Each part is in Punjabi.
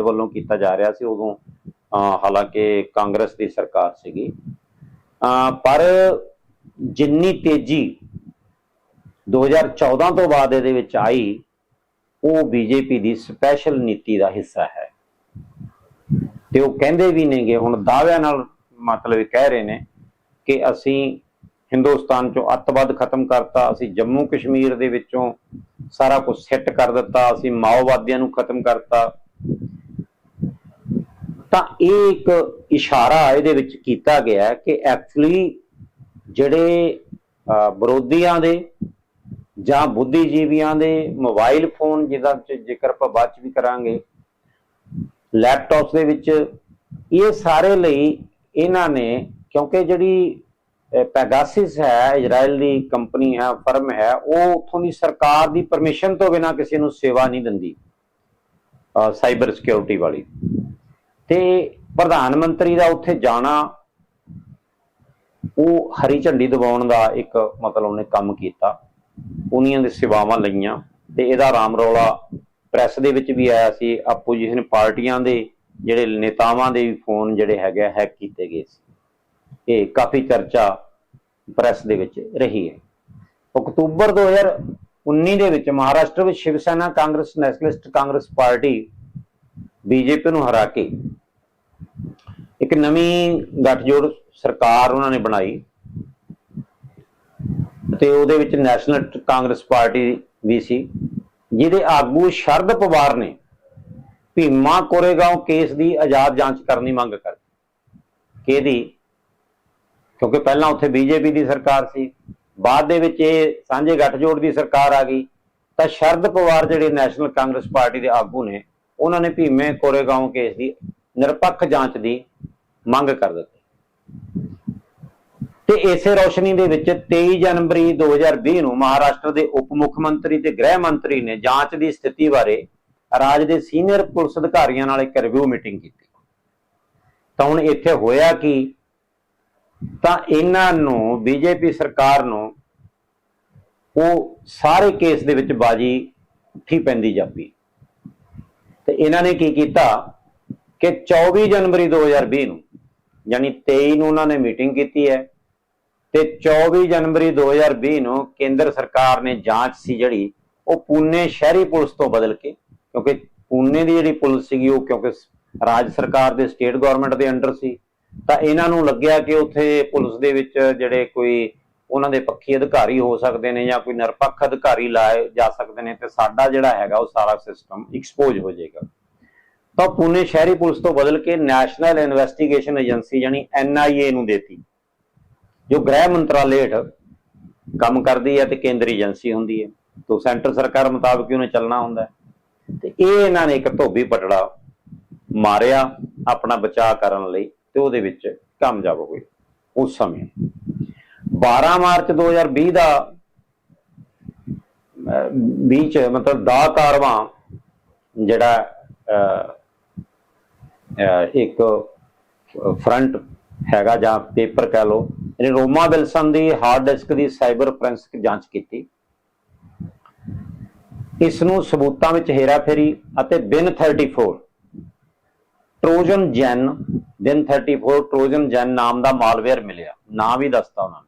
ਵੱਲੋਂ ਕੀਤਾ ਜਾ ਰਿਹਾ ਸੀ, ਉਦੋਂ ਹਾਲਾਂਕਿ ਕਾਂਗਰਸ ਦੀ ਸਰਕਾਰ ਸੀਗੀ। ਪਰ ਜਿੰਨੀ ਤੇਜ਼ੀ 2014 ਤੋਂ ਬਾਅਦ ਇਹਦੇ ਵਿੱਚ ਆਈ, ਉਹ ਬੀਜੇਪੀ ਦੀ ਸਪੈਸ਼ਲ ਨੀਤੀ ਦਾ ਹਿੱਸਾ ਹੈ। ਤੇ ਉਹ ਕਹਿੰਦੇ ਵੀ ਨੇਗੇ, ਹੁਣ ਦਾਅਵਿਆਂ ਨਾਲ ਮਤਲਬ ਕਹਿ ਰਹੇ ਨੇ ਕਿ ਅਸੀਂ ਹਿੰਦੁਸਤਾਨ ਚੋਂ ਅੱਤਵਾਦ ਖਤਮ ਕਰਤਾ, ਅਸੀਂ ਜੰਮੂ ਕਸ਼ਮੀਰ ਦੇ ਵਿੱਚੋਂ ਸਾਰਾ ਕੁਝ ਸੈੱਟ ਕਰ ਦਿੱਤਾ, ਅਸੀਂ ਮਾਓਵਾਦੀਆਂ ਨੂੰ ਖਤਮ ਕਰਤਾ। ਤਾਂ ਇਹ ਇੱਕ ਇਸ਼ਾਰਾ ਇਹਦੇ ਵਿੱਚ ਕੀਤਾ ਗਿਆ ਕਿ ਐਕਚੁਅਲੀ ਜਿਹੜੇ ਵਿਰੋਧੀਆਂ ਦੇ ਜਾਂ ਬੁੱਧੀਜੀਵੀਆਂ ਦੇ ਮੋਬਾਈਲ ਫੋਨ ਜਿਹਦਾ ਜ਼ਿਕਰ ਆਪਾਂ ਬਾਅਦ ਚ ਵੀ ਕਰਾਂਗੇ ਲੈਪਟਾਪਸ ਦੇ ਵਿੱਚ, ਇਹ ਸਾਰੇ ਲਈ ਇਹਨਾਂ ਨੇ, ਕਿਉਂਕਿ ਜਿਹੜੀ ਪੈਗਾਸਿਸ ਹੈ ਇਜ਼ਰਾਈਲ ਦੀ ਕੰਪਨੀ ਹੈ ਫਰਮ ਹੈ, ਉਹ ਉਥੋਂ ਦੀ ਸਰਕਾਰ ਦੀ ਪਰਮਿਸ਼ਨ ਤੋਂ ਬਿਨਾ ਕਿਸੇ ਨੂੰ ਸੇਵਾ ਨਹੀਂ ਦਿੰਦੀ ਸਾਈਬਰ ਸਿਕਿਉਰਿਟੀ ਵਾਲੀ। ਤੇ ਪ੍ਰਧਾਨ ਮੰਤਰੀ ਦਾ ਉੱਥੇ ਜਾਣਾ, ਉਹ ਹਰੀ ਝੰਡੀ ਦਿਵਾਉਣ ਦਾ ਇੱਕ ਮਤਲਬ ਉਹਨੇ ਕੰਮ ਕੀਤਾ। ਉਹਨੀਆਂ ਦੇ ਸੇਵਾਵਾਂ ਲਈਆਂ ਤੇ ਇਹਦਾ ਰਾਮ ਰੌਲਾ ਪ੍ਰੈਸ ਦੇ ਵਿੱਚ ਵੀ ਆਇਆ ਸੀ। ਆਪੋਜੀਸ਼ਨ ਪਾਰਟੀਆਂ ਦੇ ਜਿਹੜੇ ਨੇਤਾਵਾਂ ਦੇ ਵੀ ਫੋਨ ਜਿਹੜੇ ਹੈਗੇ ਹੈਕ ਕੀਤੇ ਗਏ ਸੀ। ਇਹ ਕਾਫੀ ਚਰਚਾ ਪ੍ਰੈਸ ਦੇ ਵਿੱਚ ਰਹੀ ਹੈ। ਅਕਤੂਬਰ 2019 ਦੇ ਵਿੱਚ ਮਹਾਰਾਸ਼ਟਰ ਵਿੱਚ Shiv Sena Congress, Nationalist Congress Party BJP ਨੂੰ ਹਰਾ ਕੇ ਇੱਕ ਨਵੀਂ ਗੱਠਜੋੜ ਸਰਕਾਰ ਉਹਨਾਂ ਨੇ ਬਣਾਈ ਤੇ ਉਹਦੇ ਵਿੱਚ ਨੈਸ਼ਨਲ ਕਾਂਗਰਸ ਪਾਰਟੀ ਵੀ ਸੀ, ਜਿਹਦੇ ਆਗੂ ਸ਼ਰਦ ਪਵਾਰ ਨੇ ਭੀਮਾ ਕੋਰੇਗਾਂਵ ਕੇਸ ਦੀ ਆਜ਼ਾਦ ਜਾਂਚ ਕਰਨ ਦੀ ਮੰਗ ਕਰਦੀ ਕਿਹਦੀ? ਕਿਉਂਕਿ ਪਹਿਲਾਂ ਉੱਥੇ ਬੀਜੇਪੀ ਦੀ ਸਰਕਾਰ ਸੀ, ਬਾਅਦ ਦੇ ਵਿੱਚ ਇਹ ਸਾਂਝੇ ਗੱਠਜੋੜ ਦੀ ਸਰਕਾਰ ਆ ਗਈ, ਤਾਂ ਸ਼ਰਦ ਪਵਾਰ ਜਿਹੜੇ ਨੈਸ਼ਨਲ ਕਾਂਗਰਸ ਪਾਰਟੀ ਦੇ ਆਗੂ ਨੇ ਉਹਨਾਂ ਨੇ ਭੀਮੇ ਕੋਰੇਗਾਂਵ ਕੇਸ ਦੀ ਨਿਰਪੱਖ ਜਾਂਚ ਦੀ ਮੰਗ ਕਰ ਦਿੱਤੀ। ਤੇ ਇਸੇ ਰੌਸ਼ਨੀ ਦੇ ਵਿੱਚ 23 ਜਨਵਰੀ 2020 ਨੂੰ ਮਹਾਰਾਸ਼ਟਰ ਦੇ ਉਪ ਮੁੱਖ ਮੰਤਰੀ ਤੇ ਗ੍ਰਹਿ ਮੰਤਰੀ ਨੇ ਜਾਂਚ ਦੀ ਸਥਿਤੀ ਬਾਰੇ ਰਾਜ ਦੇ ਸੀਨੀਅਰ ਪੁਲਿਸ ਅਧਿਕਾਰੀਆਂ ਨਾਲ ਇੱਕ ਰਿਵਿਊ ਮੀਟਿੰਗ ਕੀਤੀ। ਤਾਂ ਹੁਣ ਇੱਥੇ ਹੋਇਆ ਕਿ? ਤਾਂ ਇਹਨਾਂ ਨੂੰ, ਬੀਜੇਪੀ ਸਰਕਾਰ ਨੂੰ ਉਹ ਸਾਰੇ ਕੇਸ ਦੇ ਵਿੱਚ ਬਾਜੀ ਉੱਠੀ ਪੈਂਦੀ ਜਾਪੀ। ਇਹਨਾਂ ਨੇ ਕੀ ਕੀਤਾ ਕਿ 24 ਜਨਵਰੀ 2020 ਨੂੰ, ਯਾਨੀ 23 ਨੂੰ ਉਹਨਾਂ ਨੇ ਮੀਟਿੰਗ ਕੀਤੀ ਹੈ ਤੇ 24 ਜਨਵਰੀ 2020 ਨੂੰ ਕੇਂਦਰ ਸਰਕਾਰ ਨੇ ਜਾਂਚ ਸੀ ਜਿਹੜੀ, ਉਹ ਪੂਨੇ ਸ਼ਹਿਰੀ ਪੁਲਿਸ ਤੋਂ ਬਦਲ ਕੇ, ਕਿਉਂਕਿ ਪੂਨੇ ਦੀ ਜਿਹੜੀ ਪੁਲਿਸ ਸੀਗੀ ਉਹ ਕਿਉਂਕਿ ਰਾਜ ਸਰਕਾਰ ਦੇ ਸਟੇਟ ਗਵਰਨਮੈਂਟ ਦੇ ਅੰਡਰ ਸੀ, ਤਾਂ ਇਹਨਾਂ ਨੂੰ ਲੱਗਿਆ ਕਿ ਉੱਥੇ ਪੁਲਿਸ ਦੇ ਵਿੱਚ ਜਿਹੜੇ ਕੋਈ ਉਹਨਾਂ ਦੇ ਪੱਖੀ ਅਧਿਕਾਰੀ ਹੋ ਸਕਦੇ ਨੇ ਜਾਂ ਕੋਈ ਨਿਰਪੱਖ ਅਧਿਕਾਰੀ ਲਾਏ ਜਾ ਸਕਦੇ ਨੇ ਤੇ ਸਾਡਾ ਜਿਹੜਾ ਹੈਗਾ ਉਹ ਸਾਰਾ ਸਿਸਟਮ ਐਕਸਪੋਜ਼ ਹੋ ਜਾਏਗਾ। ਤਾਂ ਪੂਨੇ ਸ਼ਹਿਰੀ ਪੁਲਿਸ ਤੋਂ ਬਦਲ ਕੇ ਨੈਸ਼ਨਲ ਇਨਵੈਸਟੀਗੇਸ਼ਨ ਏਜੰਸੀ ਯਾਨੀ ਐਨਆਈਏ ਨੂੰ ਦੇਤੀ, ਜੋ ਗ੍ਰਹਿ ਮੰਤਰਾਲੇ ਹੇਠ ਕੰਮ ਕਰਦੀ ਹੈ ਤੇ ਕੇਂਦਰੀ ਏਜੰਸੀ ਹੁੰਦੀ ਹੈ। ਤੋਂ ਸੈਂਟਰ ਸਰਕਾਰ ਮੁਤਾਬਕ ਉਹਨੇ ਚੱਲਣਾ ਹੁੰਦਾ ਤੇ ਇਹ ਇਹਨਾਂ ਨੇ ਇੱਕ ਧੋਬੀ ਪਟੜਾ ਮਾਰਿਆ ਆਪਣਾ ਬਚਾਅ ਕਰਨ ਲਈ ਤੇ ਉਹਦੇ ਵਿੱਚ ਕਾਮਯਾਬ ਹੋਏ ਉਸ ਸਮੇਂ। 12 ਮਾਰਚ 2020 ਦਾ ਅਹ, ਵਿੱਚ ਮਤਲਬ ਦਾ ਕਾਰਵਾਂ ਜਿਹੜਾ ਅਹ, ਇੱਕ ਫਰੰਟ ਹੈਗਾ ਜਾਂ ਪੇਪਰ ਕਹਿ ਲਓ ਇਹਨੇ ਰੋਮਾ ਵਿਲਸਨ ਦੀ ਹਾਰਡ ਡਿਸਕ ਦੀ ਸਾਈਬਰ ਫੋਰੈਂਸਿਕ ਜਾਂਚ ਕੀਤੀ। ਇਸ ਨੂੰ ਸਬੂਤਾਂ ਵਿੱਚ ਹੇਰਾਫੇਰੀ ਅਤੇ ਬਿਨ 34 ਟ੍ਰੋਜਨ ਜੈਨ ਬਿਨ 34 ਟ੍ਰੋਜਨ ਜੈਨ ਨਾਮ ਦਾ ਮਾਲਵੇਅਰ ਮਿਲਿਆ। ਨਾਮ ਵੀ ਦੱਸਤਾ ਉਹਨਾਂ ਨੇ।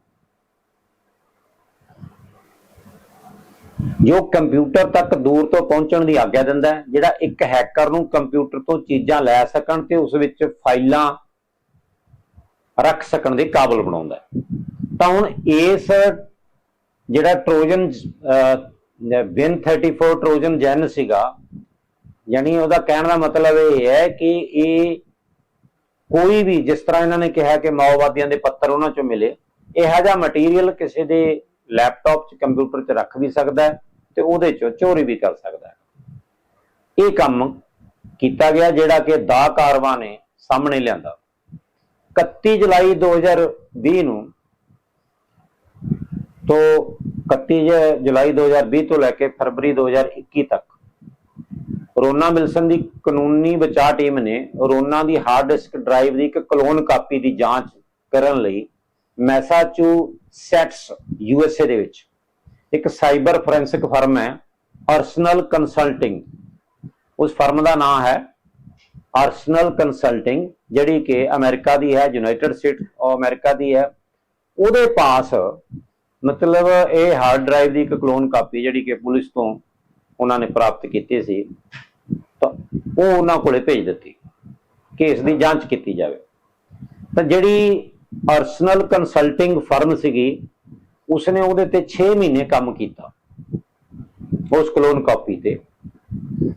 ਜੋ ਕੰਪਿਊਟਰ ਤੱਕ ਦੂਰ ਤੋਂ ਪਹੁੰਚਣ ਦੀ ਆਗਿਆ ਦਿੰਦਾ ਹੈ, ਜਿਹੜਾ ਇੱਕ ਹੈਕਰ ਨੂੰ ਕੰਪਿਊਟਰ ਤੋਂ ਚੀਜ਼ਾਂ ਲੈ ਸਕਣ ਤੇ ਉਸ ਵਿੱਚ ਫਾਈਲਾਂ ਰੱਖ ਸਕਣ ਦੇ ਕਾਬਲ ਬਣਾਉਂਦਾ ਹੈ। ਤਾਂ ਹੁਣ ਇਸ ਜਿਹੜਾ ਟ੍ਰੋਜਨ ਬਿਨ 34 ਟ੍ਰੋਜਨ ਜੈਨ ਸੀਗਾ, ਯਾਨੀ ਉਹਦਾ ਕਹਿਣ ਦਾ ਮਤਲਬ ਇਹ ਹੈ ਕਿ ਇਹ ਕੋਈ ਵੀ ਜਿਸ ਤਰ੍ਹਾਂ ਇਹਨਾਂ ਨੇ ਕਿਹਾ ਕਿ ਮਾਓਵਾਦੀਆਂ ਦੇ ਪੱਤਰ ਉਹਨਾਂ ਚੋਂ ਮਿਲੇ, ਇਹੋ ਜਿਹਾ ਮਟੀਰੀਅਲ ਕਿਸੇ ਦੇ ਲੈਪਟਾਪ 'ਚ ਕੰਪਿਊਟਰ 'ਚ ਰੱਖ ਵੀ ਸਕਦਾ ਹੈ। ਤੇ ਉਹਦੇ 'ਚੋਂ ਚੋਰੀ ਵੀ ਕਰ ਸਕਦਾ ਹੈ। ਇਹ ਕੰਮ ਕੀਤਾ ਗਿਆ ਜਿਹੜਾ ਕਿ ਦਾ ਕਾਰਵਾ ਨੇ ਸਾਹਮਣੇ ਲਿਆਂਦਾ। 31 ਜੁਲਾਈ 2020 ਨੂੰ ਤੋਂ 31 ਜੁਲਾਈ 2020 ਤੋਂ ਲੈ ਕੇ ਫਰਵਰੀ 2021 ਤੱਕ ਰੋਨਾ ਮਿਲਸਨ ਦੀ ਕਾਨੂੰਨੀ ਬਚਾਅ ਟੀਮ ਨੇ ਰੋਨਾ ਦੀ ਹਾਰਡ ਡਿਸਕ ਡਰਾਈਵ ਦੀ ਇੱਕ ਕਲੋਨ ਕਾਪੀ ਦੀ ਜਾਂਚ ਕਰਨ ਲਈ ਮੈਸਾਚੂਸੈਟਸ ਯੂਐਸਏ ਦੇ ਵਿੱਚ ਇੱਕ ਸਾਈਬਰ ਫੋਰੈਂਸਿਕ ਫਰਮ ਹੈ, ਅਰਸਨਲ ਕੰਸਲਟਿੰਗ। ਉਸ ਫਰਮ ਦਾ ਨਾਮ ਹੈ ਆਰਸਨਲ ਕੰਸਲਟਿੰਗ, ਜਿਹੜੀ ਕਿ ਅਮਰੀਕਾ ਦੀ ਹੈ, ਯੂਨਾਈਟਿਡ ਸਟੇਟ ਆਫ ਅਮਰੀਕਾ ਦੀ ਹੈ। ਉਹਦੇ ਪਾਸ ਮਤਲਬ ਇਹ ਹਾਰਡ ਡਰਾਈਵ ਦੀ ਇੱਕ ਕਲੋਨ ਕਾਪੀ ਜਿਹੜੀ ਕਿ ਪੁਲਿਸ ਤੋਂ ਉਹਨਾਂ ਨੇ ਪ੍ਰਾਪਤ ਕੀਤੀ ਸੀ, ਤਾਂ ਉਹ ਉਹਨਾਂ ਕੋਲੇ ਭੇਜ ਦਿੱਤੀ, ਕਿ ਇਸ ਦੀ ਜਾਂਚ ਕੀਤੀ ਜਾਵੇ। ਤਾਂ ਜਿਹੜੀ ਆਰਸਨਲ ਕੰਸਲਟਿੰਗ ਫਰਮ ਸੀਗੀ ਉਸਨੇ ਉਹਦੇ ਤੇ 6 ਮਹੀਨੇ ਕੰਮ ਕੀਤਾ। ਉਸ ਕਲੋਨ ਕਾਪੀ ਤੇ।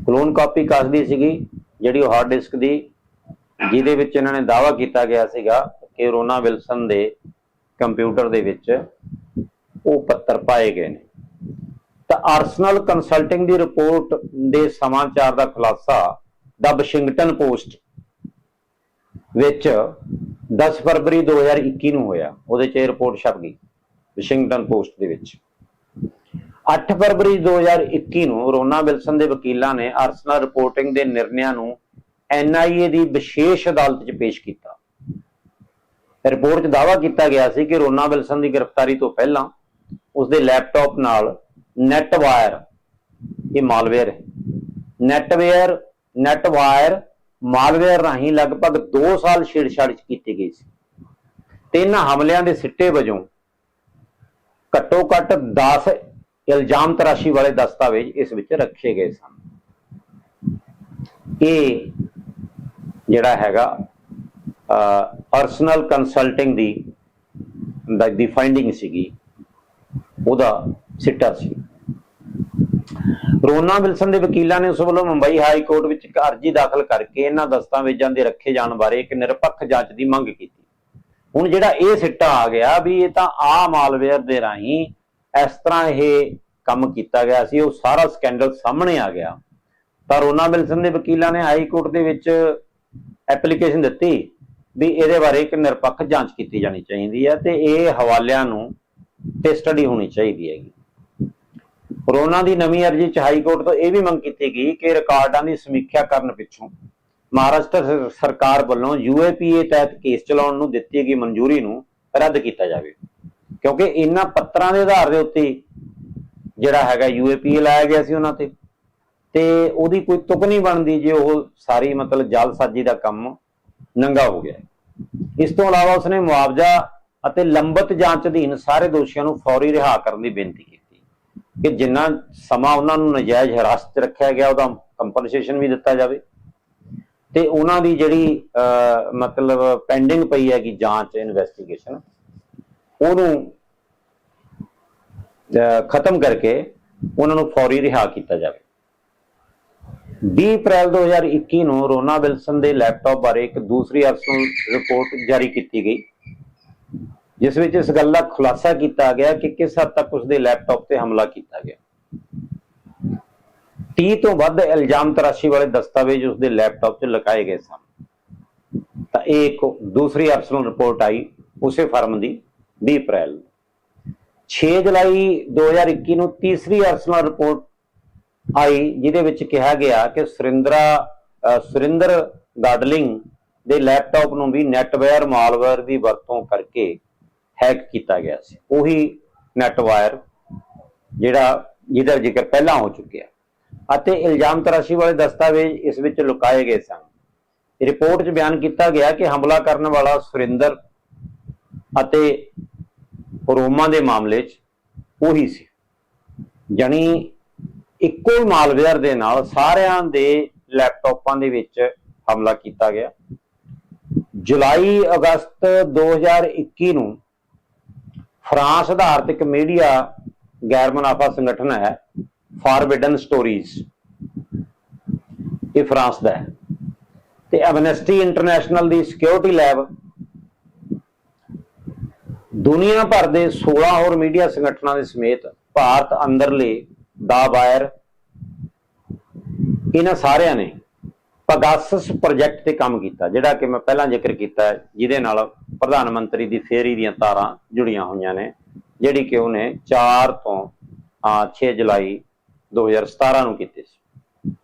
ਕਲੋਨ ਕਾਪੀ ਕੱਸਦੀ ਸੀਗੀ, ਜਿਹੜੀ ਉਹ ਹਾਰਡ ਡਿਸਕ ਦੀ, ਜਿਹਦੇ ਵਿੱਚ ਇਹਨਾਂ ਨੇ ਦਾਅਵਾ ਕੀਤਾ ਗਿਆ ਸੀਗਾ ਕਿ ਰੋਨਾ ਵਿਲਸਨ ਦੇ ਕੰਪਿਊਟਰ ਦੇ ਵਿੱਚ ਉਹ ਪੱਤਰ ਪਾਏ ਗਏ ਨੇ। ਤਾਂ ਆਰਸਨਲ ਕੰਸਲਟਿੰਗ ਦੀ ਰਿਪੋਰਟ ਦੇ ਸਮਾਚਾਰ ਦਾ ਖੁਲਾਸਾ ਦਾ ਵਾਸ਼ਿੰਗਟਨ ਪੋਸਟ ਵਿੱਚ 10 ਫਰਵਰੀ 2021 ਨੂੰ ਹੋਇਆ। ਉਹਦੇ 'ਚ ਇਹ ਰਿਪੋਰਟ ਛਪ ਗਈ। ਵਾਸ਼ਿੰਗਟਨ ਪੋਸਟ ਦੇ ਵਿੱਚ। 8 ਫਰਵਰੀ 2021 ਨੂੰ ਰੋਨਾ ਵਿਲਸਨ ਦੇ ਵਕੀਲਾਂ ਨੇ ਆਰਸਨਲ ਰਿਪੋਰਟਿੰਗ ਦੇ ਨਿਰਣਿਆਂ ਨੂੰ ਐਨਆਈਏ ਦੀ ਵਿਸ਼ੇਸ਼ ਅਦਾਲਤ 'ਚ ਪੇਸ਼ ਕੀਤਾ। ਰਿਪੋਰਟ 'ਚ ਦਾਅਵਾ ਕੀਤਾ ਗਿਆ ਸੀ ਕਿ ਰੋਨਾ ਵਿਲਸਨ ਦੀ ਗ੍ਰਿਫਤਾਰੀ ਤੋਂ ਪਹਿਲਾਂ ਉਸ ਦੇ ਲੈਪਟਾਪ ਨਾਲ ਨੈਟਵਾਇਰ, ਇਹ ਮਾਲਵੇਅਰ ਹੈ, ਨੈਟਵੇਅਰ, ਨੈਟਵਾਇਰ, ਮਾਲਵੇਅਰ ਰਾਹੀਂ ਲਗਭਗ 2 ਸਾਲ ਛੇੜਛਾੜ ਕੀਤੀ ਗਈ ਸੀ। ਤੇ ਇਹਨਾਂ ਹਮਲਿਆਂ ਦੇ ਸਿੱਟੇ ਵਜੋਂ ਘੱਟੋ ਘੱਟ 10 ਇਲਜ਼ਾਮ ਤਰਾਸ਼ੀ ਵਾਲੇ ਦਸਤਾਵੇਜ਼ ਇਸ ਵਿੱਚ ਰੱਖੇ ਗਏ ਸਨ। ਇਹ ਜਿਹੜਾ ਹੈਗਾ ਪਰਸਨਲ ਕੰਸਲਟਿੰਗ ਦੀ, ਦਾ- ਦੀ ਫਾਈਂਡਿੰਗ ਸੀਗੀ, ਉਹਦਾ ਸਿੱਟਾ ਸੀ। ਰੋਨਾ ਵਿਲਸਨ ਦੇ ਵਕੀਲਾਂ ਨੇ ਉਸ ਵੱਲੋਂ ਮੁੰਬਈ ਹਾਈ ਕੋਰਟ ਵਿੱਚ ਇੱਕ ਅਰਜ਼ੀ ਦਾਖਲ ਕਰਕੇ ਇਹਨਾਂ ਦਸਤਾਵੇਜ਼ਾਂ ਦੇ ਰੱਖੇ ਜਾਣ ਬਾਰੇ ਇੱਕ ਨਿਰਪੱਖ ਜਾਂਚ ਦੀ ਮੰਗ ਕੀਤੀ। ਹੁਣ ਜਿਹੜਾ ਇਹ ਸਿੱਟਾ ਆ ਗਿਆ ਵੀ ਇਹ ਤਾਂ ਆ ਮਾਲਵੇਅਰ ਦੇ ਰਾਹੀਂ ਇਸ ਤਰ੍ਹਾਂ ਇਹ ਕੰਮ ਕੀਤਾ ਗਿਆ ਸੀ, ਉਹ ਸਾਰਾ ਸਕੈਂਡਲ ਸਾਹਮਣੇ ਆ ਗਿਆ। ਤਾਂ ਰੋਨਾ ਵਿਲਸਨ ਦੇ ਵਕੀਲਾਂ ਨੇ ਹਾਈ ਕੋਰਟ ਦੇ ਵਿੱਚ ਐਪਲੀਕੇਸ਼ਨ ਦਿੱਤੀ ਵੀ ਇਹਦੇ ਬਾਰੇ ਇੱਕ ਨਿਰਪੱਖ ਜਾਂਚ ਕੀਤੀ ਜਾਣੀ ਚਾਹੀਦੀ ਹੈ ਤੇ ਇਹ ਹਵਾਲਿਆਂ ਨੂੰ ਤੇ ਸਟੱਡੀ ਹੋਣੀ ਚਾਹੀਦੀ ਹੈਗੀ। ਰੋਨਾ ਦੀ ਨਵੀਂ ਅਰਜ਼ੀ ਚ ਹਾਈ ਕੋਰਟ ਤੋਂ ਇਹ ਵੀ ਮੰਗ ਕੀਤੀ ਗਈ ਕਿ ਰਿਕਾਰਡਾਂ ਦੀ ਸਮੀਖਿਆ ਕਰਨ ਪਿੱਛੋਂ ਮਹਾਰਾਸ਼ਟਰ ਸਰਕਾਰ ਵੱਲੋਂ ਯੂਏਪੀਏ ਤਹਿਤ ਕੇਸ ਚਲਾਉਣ ਨੂੰ ਦਿੱਤੀ ਗਈ ਮਨਜ਼ੂਰੀ ਨੂੰ ਰੱਦ ਕੀਤਾ ਜਾਵੇ। ਕਿਉਂਕਿ ਇਹਨਾਂ ਪੱਤਰਾਂ ਦੇ ਆਧਾਰ ਦੇ ਉੱਤੇ ਜਿਹੜਾ ਹੈਗਾ ਯੂਏਪੀਏ ਲਾਇਆ ਗਿਆ ਸੀ ਉਹਨਾਂ ਤੇ। ਤੇ ਉਹਦੀ ਕੋਈ ਤੁਕ ਨਹੀਂ ਬਣਦੀ ਜੇ ਉਹ ਸਾਰੀ ਮਤਲਬ ਜਾਲਸਾਜ਼ੀ ਦਾ ਕੰਮ ਨੰਗਾ ਹੋ ਗਿਆ। ਇਸ ਤੋਂ ਇਲਾਵਾ ਉਸਨੇ ਮੁਆਵਜ਼ਾ ਅਤੇ ਲੰਬਤ ਜਾਂਚ ਅਧੀਨ ਸਾਰੇ ਦੋਸ਼ੀਆਂ ਨੂੰ ਫੌਰੀ ਰਿਹਾ ਕਰਨ ਦੀ ਬੇਨਤੀ ਕੀਤੀ ਕਿ ਜਿੰਨਾ ਸਮਾਂ ਉਹਨਾਂ ਨੂੰ ਨਜਾਇਜ਼ ਹਿਰਾਸਤ 'ਚ ਰੱਖਿਆ ਗਿਆ, ਉਹਦਾ ਕੰਪਨਸੇਸ਼ਨ ਵੀ ਦਿੱਤਾ ਜਾਵੇ। ਤੇ ਉਹਨਾਂ ਦੀ ਜਿਹੜੀ ਮਤਲਬ ਪੈਂਡਿੰਗ ਪਈ ਹੈਗੀ ਜਾਂਚ ਇਨਵੈਸਟੀਗੇਸ਼ਨ ਉਹਨੂੰ ਖਤਮ ਕਰਕੇ ਉਹਨਾਂ ਨੂੰ ਫੌਰੀ ਰਿਹਾ ਕੀਤਾ ਜਾਵੇ। 20 ਅਪ੍ਰੈਲ 2021 ਨੂੰ ਰੋਨਾ ਵਿਲਸਨ ਦੇ ਲੈਪਟਾਪ ਬਾਰੇ ਇੱਕ ਦੂਸਰੀ ਅਰਸਲ ਰਿਪੋਰਟ ਜਾਰੀ ਕੀਤੀ ਗਈ, ਜਿਸ ਵਿੱਚ ਇਸ ਗੱਲ ਦਾ ਖੁਲਾਸਾ ਕੀਤਾ ਗਿਆ ਕਿ ਕਿਸ ਹੱਦ ਤੱਕ ਉਸ ਦੇ ਲੈਪਟਾਪ ਤੇ ਹਮਲਾ ਕੀਤਾ ਗਿਆ। 30 ਤੋਂ ਵੱਧ ਇਲਜ਼ਾਮ ਤਰਾਸ਼ੀ ਵਾਲੇ ਦਸਤਾਵੇਜ਼ ਉਸਦੇ ਲੈਪਟਾਪ 'ਚ ਲਗਾਏ ਗਏ ਸਨ। ਤਾਂ ਇਹ ਇੱਕ ਦੂਸਰੀ ਅਰਸਲ ਰਿਪੋਰਟ ਆਈ ਉਸੇ ਫਰਮ ਦੀ 20 ਅਪ੍ਰੈਲ ਨੂੰ। 6 ਜੁਲਾਈ 2021 ਨੂੰ ਤੀਸਰੀ ਅਰਸਲ ਰਿਪੋਰਟ ਆਈ, ਜਿਹਦੇ ਵਿੱਚ ਕਿਹਾ ਗਿਆ ਕਿ ਸੁਰਿੰਦਰਾ ਸੁਰਿੰਦਰ ਗਾਡਲਿੰਗ ਦੇ ਲੈਪਟਾਪ ਨੂੰ ਵੀ ਨੈਟਵੇਅਰ ਮਾਲਵੇਅਰ ਦੀ ਵਰਤੋਂ ਕਰਕੇ ਹੈਕ ਕੀਤਾ ਗਿਆ ਸੀ। ਉਹੀ ਨੈਟਵਾਇਰ ਜਿਹੜਾ ਜਿਹਦਾ ਜ਼ਿਕਰ ਪਹਿਲਾਂ ਹੋ ਚੁੱਕਿਆ। ਅਤੇ ਇਲਜ਼ਾਮ ਤਰਾਸ਼ੀ ਵਾਲੇ ਦਸਤਾਵੇਜ਼ ਇਸ ਵਿੱਚ ਲੁਕਾਏ ਗਏ ਸਨ। ਰਿਪੋਰਟ 'ਚ ਬਿਆਨ ਕੀਤਾ ਗਿਆ ਕਿ ਹਮਲਾ ਕਰਨ ਵਾਲਾ ਸੁਰਿੰਦਰ ਅਤੇ ਰੋਮਾ ਦੇ ਮਾਮਲੇ 'ਚ ਉਹੀ ਸੀ। ਜਾਣੀ ਇੱਕੋ ਹੀ ਮਾਲਵੇਅਰ ਦੇ ਨਾਲ ਸਾਰਿਆਂ ਦੇ ਲੈਪਟਾਪਾਂ ਦੇ ਵਿੱਚ ਹਮਲਾ ਕੀਤਾ ਗਿਆ। ਜੁਲਾਈ, ਅਗਸਤ 2021 ਨੂੰ ਫਰਾਂਸ ਆਧਾਰਿਤ ਇੱਕ ਮੀਡੀਆ ਗੈਰ ਮੁਨਾਫਾ ਸੰਗਠਨ ਹੈ ਫਾਰਬਿਡਨ ਸਟੋਰੀਜ਼ ਇਹ ਫਰਾਂਸ ਦਾ ਹੈ। ਤੇ ਐਮਨੈਸਟੀ ਇੰਟਰਨੈਸ਼ਨਲ ਦੀ ਸਿਕਿਉਰਿਟੀ ਲੈਬ ਦੁਨੀਆ ਭਰ ਦੇ 16 ਹੋਰ ਮੀਡੀਆ ਸੰਗਠਨਾਂ ਦੇ ਸਮੇਤ ਭਾਰਤ ਅੰਦਰਲੇ ਦਾ ਵਾਇਰ ਇਹਨਾਂ ਸਾਰਿਆਂ ਨੇ ਪਗਾਸਸ ਪ੍ਰੋਜੈਕਟ ਤੇ ਕੰਮ ਕੀਤਾ, ਜਿਹੜਾ ਕਿ ਮੈਂ ਪਹਿਲਾਂ ਜ਼ਿਕਰ ਕੀਤਾ, ਜਿਹਦੇ ਨਾਲ ਪ੍ਰਧਾਨ ਮੰਤਰੀ ਦੀ ਫੇਰੀ ਦੀਆਂ ਤਾਰਾਂ ਜੁੜੀਆਂ ਹੋਈਆਂ ਨੇ, ਜਿਹੜੀ ਕਿ ਉਹਨੇ 4 ਤੋਂ ਆ 6 ਜੁਲਾਈ 2017 ਨੂੰ ਕੀਤੇ ਸੀ।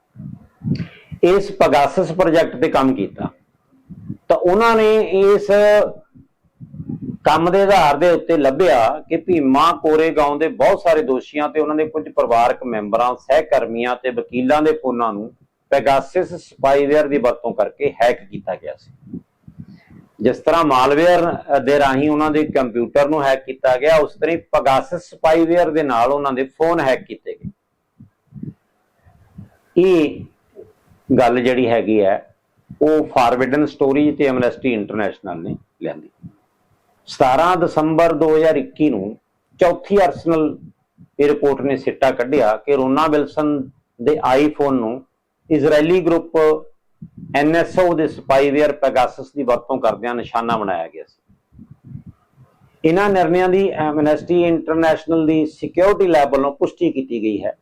ਇਸ ਪਗਾਸਸ ਪ੍ਰੋਜੈਕਟ ਤੇ ਕੰਮ ਕੀਤਾ। ਤਾਂ ਉਹਨਾਂ ਨੇ ਇਸ ਕੰਮ ਦੇ ਆਧਾਰ ਦੇ ਉੱਤੇ ਲੱਭਿਆ ਕਿ ਭੀਮਾ ਕੋਰੇਗਾਉਂ ਦੇ ਬਹੁਤ ਸਾਰੇ ਦੋਸ਼ੀਆਂ ਤੇ ਉਹਨਾਂ ਦੇ ਕੁਝ ਪਰਿਵਾਰਕ ਮੈਂਬਰਾਂ, ਸਹਿਕਰਮੀਆਂ ਤੇ ਵਕੀਲਾਂ ਦੇ ਫੋਨਾਂ ਨੂੰ ਪੈਗਾਸਿਸ ਸਪਾਈਵੇਅਰ ਦੀ ਵਰਤੋਂ ਕਰਕੇ ਹੈਕ ਕੀਤਾ ਗਿਆ ਸੀ। ਜਿਸ ਤਰ੍ਹਾਂ ਮਾਲਵੇਅਰ ਦੇ ਰਾਹੀਂ ਉਹਨਾਂ ਦੇ ਕੰਪਿਊਟਰ ਨੂੰ ਹੈਕ ਕੀਤਾ ਗਿਆ, ਉਸ ਤਰ੍ਹਾਂ ਹੀ ਪੈਗਾਸਸ ਸਪਾਈਵੇਅਰ ਦੇ ਨਾਲ ਉਹਨਾਂ ਦੇ ਫੋਨ ਹੈਕ ਕੀਤੇ ਗਏ। ਇਹ ਗੱਲ ਜਿਹੜੀ ਹੈਗੀ ਹੈ, ਉਹ ਫਾਰਵਰਡਨ ਸਟੋਰੀ ਤੇ ਐਮਨੈਸਟੀ ਇੰਟਰਨੈਸ਼ਨਲ ਨੇ ਲਿਆਂਦੀ। 17 ਦਸੰਬਰ 2021 ਨੂੰ ਚੌਥੀ ਅਰਸਨਲ ਇਹ ਰਿਪੋਰਟ ਨੇ ਸਿੱਟਾ ਕੱਢਿਆ ਕਿ ਰੋਨਾ ਵਿਲਸਨ ਦੇ ਆਈਫੋਨ ਨੂੰ ਇਜ਼ਰਾਈਲੀ ਗਰੁੱਪ ਐਨਐਸਓ ਦੇ ਸਪਾਈਵੇਅਰ ਪੈਗਾਸਸ ਦੀ ਵਰਤੋਂ ਕਰਦਿਆਂ ਨਿਸ਼ਾਨਾ ਬਣਾਇਆ ਗਿਆ ਸੀ। ਇਹਨਾਂ ਨਿਰਣਿਆਂ ਦੀ ਐਮਨੈਸਟੀ ਇੰਟਰਨੈਸ਼ਨਲ ਦੀ ਸਿਕਿਉਰਿਟੀ ਲੈਵਲ ਵੱਲੋਂ ਪੁਸ਼ਟੀ ਕੀਤੀ ਗਈ ਹੈ।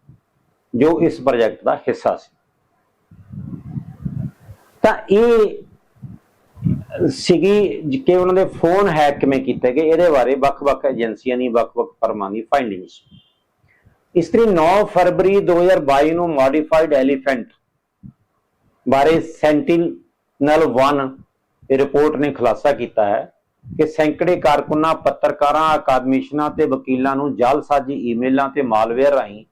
ਜੋ ਇਸ ਪ੍ਰੋਜੈਕਟ ਦਾ ਹਿੱਸਾ ਸੀ। ਤਾਂ ਇਹ ਸੀਗੀ ਕਿ ਉਹਨਾਂ ਦੇ ਫੋਨ ਹੈਕ ਕਿਵੇਂ ਕੀਤੇ ਗਏ, ਇਹਦੇ ਬਾਰੇ ਵੱਖ-ਵੱਖ ਏਜੰਸੀਆਂ ਦੀ, ਵੱਖ-ਵੱਖ ਫਰਮਾਂ ਦੀ ਫਾਈਂਡਿੰਗਸ ਇਸ ਤਰੀ 9 ਫਰਵਰੀ 2022 ਨੂੰ ਮੋਡੀਫਾਈਡ ਐਲੀਫੈਂਟ ਬਾਰੇ ਸੈਂਟੀਨਲ 1 ਰਿਪੋਰਟ ਨੇ ਖੁਲਾਸਾ ਕੀਤਾ ਹੈ ਕਿ ਸੈਂਕੜੇ ਕਾਰਕੁਨਾਂ, ਪੱਤਰਕਾਰਾਂ ਅਕਾਦਮਿਸ਼ਨਾਂ ਤੇ ਵਕੀਲਾਂ ਨੂੰ ਜਾਲਸਾਜ਼ੀ ਈਮੇਲਾਂ ਤੇ ਮਾਲਵੇਅਰ ਰਾਹੀਂ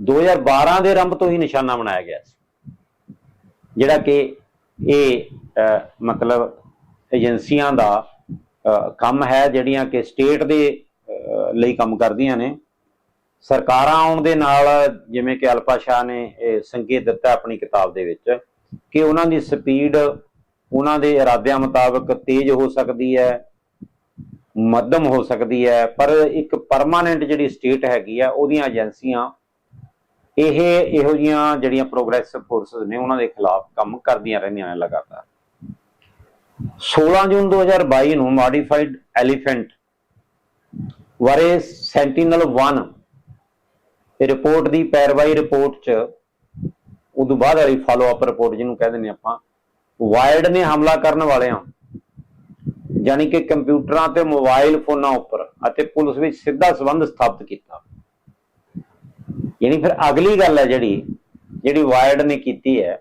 2012 ਦੇ ਆਰੰਭ ਤੋਂ ਹੀ ਨਿਸ਼ਾਨਾ ਬਣਾਇਆ ਗਿਆ ਸੀ। ਜਿਹੜਾ ਕਿ ਇਹ ਮਤਲਬ ਏਜੰਸੀਆਂ ਦਾ ਕੰਮ ਹੈ, ਜਿਹੜੀਆਂ ਕਿ ਸਟੇਟ ਦੇ ਲਈ ਕੰਮ ਕਰਦੀਆਂ ਨੇ। ਸਰਕਾਰਾਂ ਆਉਣ ਦੇ ਨਾਲ, ਜਿਵੇਂ ਕਿ ਅਲਪਾ ਸ਼ਾਹ ਨੇ ਇਹ ਸੰਕੇਤ ਦਿੱਤਾ ਆਪਣੀ ਕਿਤਾਬ ਦੇ ਵਿੱਚ, ਕਿ ਉਹਨਾਂ ਦੀ ਸਪੀਡ, ਉਹਨਾਂ ਦੇ ਇਰਾਦਿਆਂ ਮੁਤਾਬਕ ਤੇਜ਼ ਹੋ ਸਕਦੀ ਹੈ, ਮੱਧਮ ਹੋ ਸਕਦੀ ਹੈ, ਪਰ ਇੱਕ ਪਰਮਾਨੈਂਟ ਜਿਹੜੀ ਸਟੇਟ ਹੈਗੀ ਆ, ਉਹਦੀਆਂ ਏਜੰਸੀਆਂ ਇਹ ਇਹੋ ਜੀਆਂ ਜਿਹੜੀਆਂ ਪ੍ਰੋਗਰੈਸਿਵ ਫੋਰਸਸ ਨੇ, ਉਹਨਾਂ ਦੇ ਖਿਲਾਫ ਕੰਮ ਕਰਦੀਆਂ ਰਹਿੰਦੀਆਂ ਨੇ ਲਗਾਤਾਰ। 16 ਜੂਨ 2022 ਨੂੰ ਮੋਡੀਫਾਈਡ ਐਲੀਫੈਂਟ ਬਾਰੇ ਸੈਂਟੀਨਲ 1 ਰਿਪੋਰਟ ਦੀ ਪੈਰਵਾਈ ਰਿਪੋਰਟ ਚ ਉਦੋਂ ਬਾਅਦ ਵਾਲੀ ਫਾਲੋ ਅਪ ਰਿਪੋਰਟ ਜਿਹਨੂੰ ਕਹਿੰਦੇ ਨੇ ਆਪਾਂ ਵਾਇਰਡ ਨੇ ਹਮਲਾ ਕਰਨ ਵਾਲਿਆਂ ਯਾਨੀ ਕਿ ਕੰਪਿਊਟਰਾਂ ਤੇ ਮੋਬਾਈਲ ਫੋਨਾਂ ਉੱਪਰ ਅਤੇ ਪੁਲਿਸ ਵਿੱਚ ਸਿੱਧਾ ਸੰਬੰਧ ਸਥਾਪਿਤ ਕੀਤਾ। ਯਾਨੀ ਫਿਰ ਅਗਲੀ ਗੱਲ ਹੈ ਜਿਹੜੀ ਜਿਹੜੀ ਵਾਇਰਡ ਨੇ ਕੀਤੀ ਹੈ,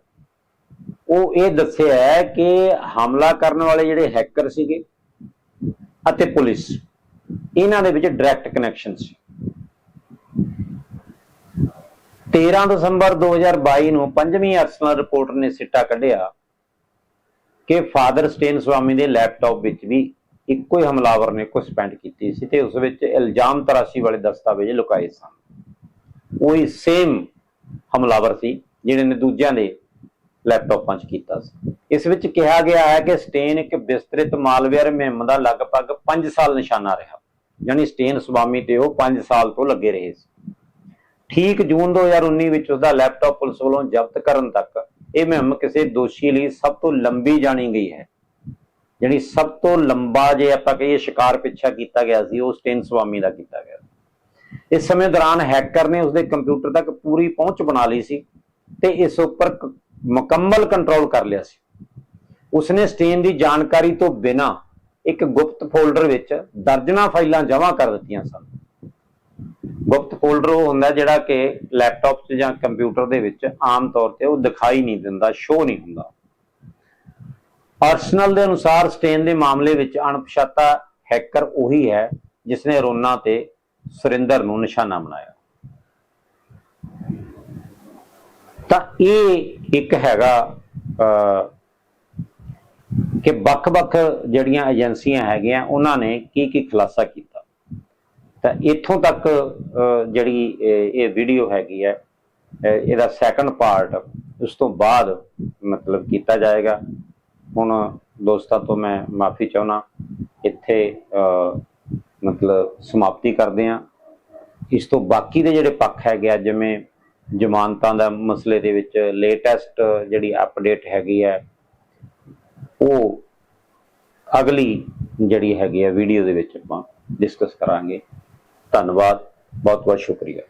ਉਹ ਇਹ ਦੱਸਿਆ ਹੈ ਕਿ ਹਮਲਾ ਕਰਨ ਵਾਲੇ ਜਿਹੜੇ ਹੈਕਰ ਸੀਗੇ ਅਤੇ ਪੁਲਿਸ, ਇਹਨਾਂ ਦੇ ਵਿੱਚ ਡਾਇਰੈਕਟ ਕਨੈਕਸ਼ਨ ਸੀ। 13 ਦਸੰਬਰ 2022 ਨੂੰ ਪੰਜਵੀਂ ਅਰਸਨਲ ਰਿਪੋਰਟ ਨੇ ਸਿੱਟਾ ਕੱਢਿਆ ਕਿ ਫਾਦਰ ਸਟੇਨ ਸਵਾਮੀ ਦੇ ਲੈਪਟਾਪ ਵਿੱਚ ਵੀ ਇੱਕੋ ਹੀ ਹਮਲਾਵਰ ਨੇ ਕੁਝ ਸਪੈਂਡ ਕੀਤੀ ਸੀ ਤੇ ਉਸ ਵਿੱਚ ਇਲਜ਼ਾਮ ਤਰਾਸ਼ੀ ਵਾਲੇ ਦਸਤਾਵੇਜ਼ ਲੁਕਾਏ ਸਨ। ਉਹੀ ਸੇਮ ਹਮਲਾਵਰ ਸੀ, ਜਿਹੜੇ ਨੇ ਦੂਜਿਆਂ ਦੇ ਲੈਪਟਾਪਾਂ 'ਚ ਕੀਤਾ ਸੀ। ਇਸ ਵਿੱਚ ਕਿਹਾ ਗਿਆ ਹੈ ਕਿ ਸਟੇਨ ਇੱਕ ਵਿਸਤ੍ਰਿਤ ਮਾਲਵੇਅਰ ਮੁਹਿੰਮ ਦਾ ਲਗਭਗ 5 ਸਾਲ ਨਿਸ਼ਾਨਾ ਰਿਹਾ। ਯਾਨੀ ਸਟੇਨ ਸਵਾਮੀ ਤੇ ਉਹ 5 ਸਾਲ ਤੋਂ ਲੱਗੇ ਰਹੇ ਸੀ। ਠੀਕ ਜੂਨ 2019 ਵਿੱਚ ਉਸਦਾ ਲੈਪਟਾਪ ਪੁਲਿਸ ਵੱਲੋਂ ਜ਼ਬਤ ਕਰਨ ਤੱਕ ਇਹ ਮੁਹਿੰਮ ਕਿਸੇ ਦੋਸ਼ੀ ਲਈ ਸਭ ਤੋਂ ਲੰਬੀ ਜਾਣੀ ਗਈ ਹੈ। ਜਿਹੜੀ ਸਭ ਤੋਂ ਲੰਬਾ ਜੇ ਆਪਾਂ ਕਹੀਏ ਸ਼ਿਕਾਰ ਪਿੱਛਾ ਕੀਤਾ ਗਿਆ ਸੀ, ਉਹ ਸਟੇਨ ਸਵਾਮੀ ਦਾ ਕੀਤਾ ਗਿਆ ਇਸ ਸਮੇਂ ਦੌਰਾਨ ਹੈਕਰ ਨੇ ਉਸਦੇ ਕੰਪਿਊਟਰ ਤੱਕ ਪੂਰੀ ਪਹੁੰਚ ਬਣਾ ਲਈ ਸੀ ਤੇ ਇਸ ਉੱਪਰ ਮੁਕੰਮਲ ਕੰਟਰੋਲ ਕਰ ਲਿਆ ਸੀ। ਉਸਨੇ ਸਟੇਨ ਦੀ ਜਾਣਕਾਰੀ ਤੋਂ ਬਿਨਾਂ ਇੱਕ ਗੁਪਤ ਫੋਲਡਰ ਵਿੱਚ ਦਰਜਨਾਂ ਫਾਈਲਾਂ ਜਮ੍ਹਾਂ ਕਰ ਦਿੱਤੀਆਂ ਸਨ। ਗੁਪਤ ਫੋਲਡਰ ਉਹ ਹੁੰਦਾ ਜਿਹੜਾ ਕਿ ਲੈਪਟਾਪ 'ਚ ਜਾਂ ਕੰਪਿਊਟਰ ਦੇ ਵਿੱਚ ਆਮ ਤੌਰ ਤੇ ਉਹ ਦਿਖਾਈ ਨਹੀਂ ਦਿੰਦਾ ਸ਼ੋ ਨਹੀਂ ਹੁੰਦਾ। ਆਰਸਨਲ ਦੇ ਅਨੁਸਾਰ ਸਟੇਨ ਦੇ ਮਾਮਲੇ ਵਿੱਚ ਅਣਪਛਾਤਾ ਹੈਕਰ ਉਹੀ ਹੈ ਜਿਸਨੇ ਰੋਨਾ ਤੇ ਸੁਰਿੰਦਰ ਨੂੰ ਨਿਸ਼ਾਨਾ ਬਣਾਇਆ। ਤਾਂ ਇਹ ਇੱਕ ਹੈਗਾ ਕਿ ਵੱਖ-ਵੱਖ ਜਿਹੜੀਆਂ ਏਜੰਸੀਆਂ ਹੈਗੀਆਂ ਉਹਨਾਂ ਨੇ ਕੀ ਕੀ ਖੁਲਾਸਾ ਕੀਤਾ। ਤਾਂ ਇੱਥੋਂ ਤੱਕ ਜਿਹੜੀ ਇਹ ਵੀਡੀਓ ਹੈਗੀ ਹੈ ਇਹਦਾ ਸੈਕੰਡ ਪਾਰਟ ਉਸ ਤੋਂ ਬਾਅਦ ਮਤਲਬ ਕੀਤਾ ਜਾਏਗਾ। ਹੁਣ ਦੋਸਤਾਂ ਤੋਂ ਮੈਂ ਮਾਫੀ ਚਾਹੁੰਦਾ ਇੱਥੇ ਅਹ, ਮਤਲਬ ਸਮਾਪਤੀ ਕਰਦੇ ਹਾਂ। ਇਸ ਤੋਂ ਬਾਕੀ ਦੇ ਜਿਹੜੇ ਪੱਖ ਹੈਗੇ ਆ, ਜਿਵੇਂ ਜ਼ਮਾਨਤਾਂ ਦਾ ਮਸਲੇ ਦੇ ਵਿੱਚ ਲੇਟੈਸਟ ਜਿਹੜੀ ਅਪਡੇਟ ਹੈਗੀ ਹੈ, ਉਹ ਅਗਲੀ ਜਿਹੜੀ ਹੈਗੀ ਹੈ ਵੀਡੀਓ ਦੇ ਵਿੱਚ ਆਪਾਂ ਡਿਸਕਸ ਕਰਾਂਗੇ। ਧੰਨਵਾਦ ਬਹੁਤ ਬਹੁਤ ਸ਼ੁਕਰੀਆ।